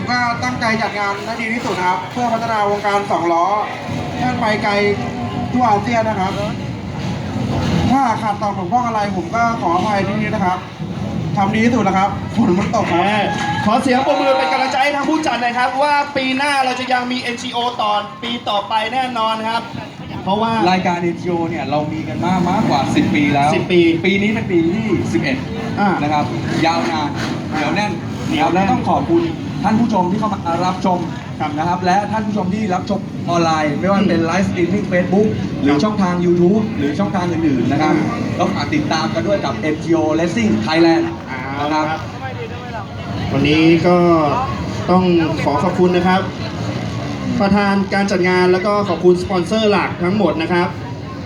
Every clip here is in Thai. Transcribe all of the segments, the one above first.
ผมก็ตั้งใจจัดงานให้ดีที่สุดนะครับ เพื่อพัฒนาวงการสองล้อให้มันไปไกลทั่วอาเซียนนะครับ ถ้าขาดตอนผมพ้องอะไรผมก็ขออภัยที่นี้นะครับทำดีที่สุดนะครับฝนมันตกครับแหมขอเสียงปรบมือเป็นกำลังใจให้ทางผู้จัดหนะครับ ว่าปีหน้าเราจะยังมี NGO ต่อปีต่อไปแน่นอนครับ เพราะว่า รายการ NGO เนี่ยเรามีกันมากมากกว่า 10 ปีแล้ว 10 ปี ปีนี้เป็นปีที่อ่า11นะครับ ยาวนานเหนียวแน่น เหนียวแน่นและต้องขอบคุณ ท่านผู้ชมที่เข้ามารับชมนะครับ และท่านผู้ชมที่รับชมออนไลน์ ไม่ว่าเป็นไลฟ์สตรีมมิ่ง Facebook หรือช่องทาง YouTube หรือช่องทางอื่นๆนะครับต้องฝากติดตามกันด้วยกับ NGO Racing Thailand เอานะคละรับครับ วันนี้ก็ต้องขอขอบคุณนะครับ ประธานการจัดงานแล้วก็ขอบคุณสปอนเซอร์หลักทั้งหมดนะครับ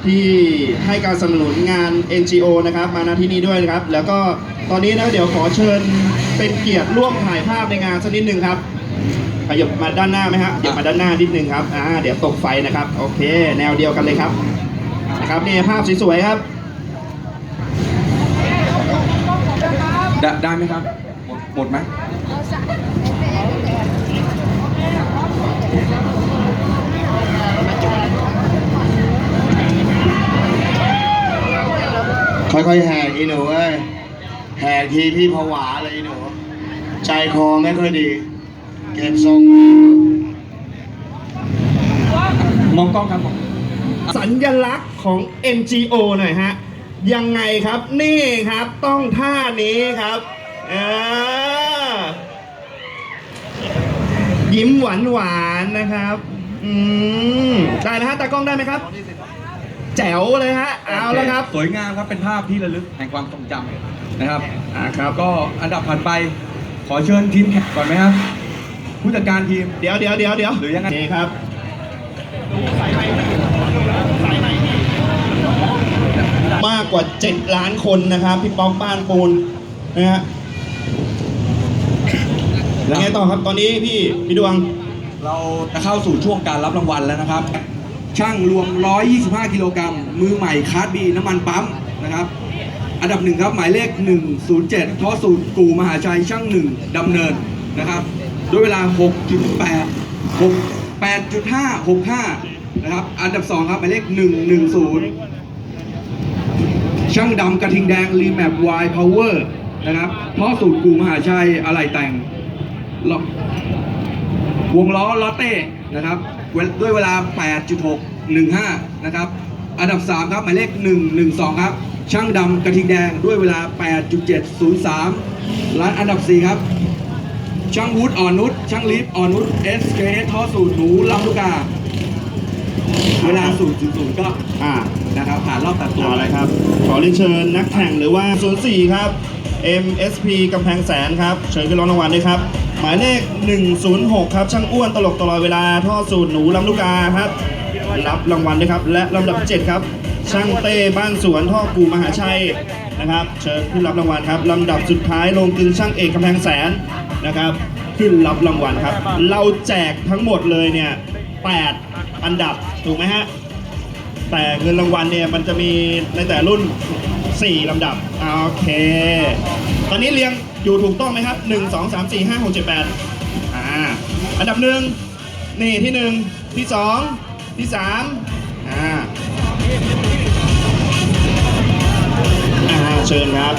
ที่ให้การสนับสนุนงาน NGO นะครับ มาณที่นี้ด้วยนะครับ แล้วก็ตอนนี้นะเดี๋ยวขอเชิญเป็นเกียรติร่วมถ่ายภาพในงานสักนิดหนึ่งครับขยับมาด้านหน้าไหมฮะขยับมาด้านหน้านิดนึงครับอ่าเดี๋ยวตกไฟนะครับ โอเค แนวเดียวกันเลยครับนะครับนี่ภาพสวยๆครับได้ได้ไหมครับ หมดหมดไหม ค่อยๆแหกอีหนูเอ้ยแหกทีพี่ผวาเลยอีหนูใจคอไม่ค่อยดี เก็บทรงมองกล้องครับผมสัญลักษณ์ของ NGO หน่อยฮะ ยังไงครับนี่ครับต้องท่านี้ครับอ่ายิ้มหวานหวานๆนะครับ อืม ได้นะฮะตากล้องได้ไหมครับ แจ๋วเลยฮะ เอาแล้วครับ สวยงามครับเป็นภาพที่ระลึกแห่งความทรงจำนะครับอ่าครับก็อันดับถัดไป ขอเชิญทีมแข่งก่อนไหมครับผู้จัดการทีมเดี๋ยวเดี๋ยวเดี๋ยวเดี๋ยวหรือยังไงโอเคครับมากกว่า 7 ล้านคนนะครับพี่ป๊อกบ้านปูนนะฮะแล้วไงต่อครับตอนนี้พี่พี่ดวงเราจะเข้าสู่ช่วงการรับรางวัลแล้วนะครับ ช่างรวม 125 กิโลกรัม มือใหม่คาร์ดบีน้ำมันปั๊มนะครับ อันดับหนึ่งครับ หมายเลข 107ท่อสูตรกูมหาชัยช่างหนึ่งดำเนินนะครับ ด้วยเวลา 6.8 6 8.5 65 นะครับ อันดับ 2 ครับ หมายเลข 110 ช่างดำกระทิงแดงรีแมปวายพาวเวอร์นะครับท่อสูตรกูมหาชัยอะไหล่แต่งวงล้อลอเต้นะครับ ด้วยเวลา 8.615 นะครับ อันดับ 3 ครับ หมายเลข 112 ครับ ช่างดำกระทิงแดงด้วยเวลา 8.703 และอันดับ 4 ครับ ช่างวุฒิอ่อนนุช ช่างลิฟอ่อนนุช SK ท่อสูตรหนูลำลูกกา เวลา 0.0 ก็อ่านะครับ ผ่านรอบตัดตัวเอาเลยครับ ขอเรียนเชิญนักแข่งหรือว่า 04 ครับ MSP กำแพงแสนครับ เชิญขึ้นรองรางวัลด้วยครับ หมายเลข 106 ครับช่างอ้วนตลกตลอดเวลาท่อสูตรหนูลำลูกกาครับ รับรางวัลด้วยครับ และลำดับ 7 ครับ ช่างเต้บ้านสวนท่อกูมหาชัยนะครับเชิญขึ้นรับรางวัลครับลำดับสุดท้ายลงกึงช่างเอกกำแพงแสนนะครับ ขึ้นรับรางวัลครับ เราแจกทั้งหมดเลยเนี่ย8อันดับถูกไหมฮะแต่เงินรางวัลเนี่ยมันจะมีในแต่รุ่น 4ลำดับโอเค ตอนนี้เรียงอยู่ถูกต้องไหมครับ1 2 3 4 5 6 7 8อ่าอันดับหนึ่งนี่ที่หนึ่งที่สองที่สามอ่าอ่าเชิญครับ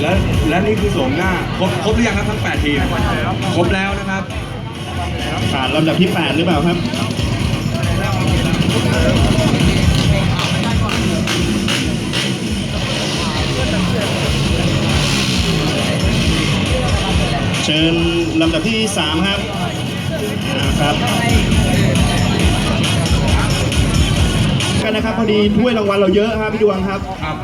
และและนี่คือโสมหน้าครบครบหรือยังครับทั้ง 8 ทีมครบแล้วนะครับผ่านลำดับที่ 8 หรือเปล่าครับ ชิญลำดับที่ 3 ครับอ่าครับกันนะครับพอดีถ้วยรางวัลเราเยอะครับพี่ดวงครับครับ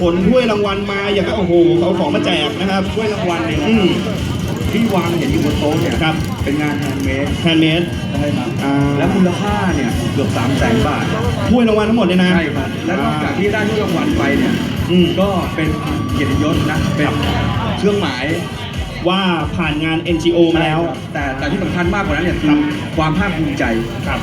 ผลถ้วยรางวัลมาอย่างก็โอ้โหเขาเอาของมาแจกนะครับถ้วยรางวัลเนี่ยนะอืครัมบที่วางเห็นอยู่บนโต๊ะเนี่ยครับเป็นงานแฮนด์เมดแฮนด์เมดใช่ครับอ่าและมูลค่าเนี่ยเกือบ3 0 0แสนบาทถ้วยรางวัลทั้งหมดเลยนะใช่ครับและนอกจากที่ได้ถ้วยรางวัลไปเนี่ยอืมก็เป็นเกียรติยศนะเป็นเครื่องหมาย ว่าผ่านงาน NGO มาแล้ว แต่แต่ที่สำคัญมากกว่านั้นเนี่ยคือความภาคภูมิใจ ครับ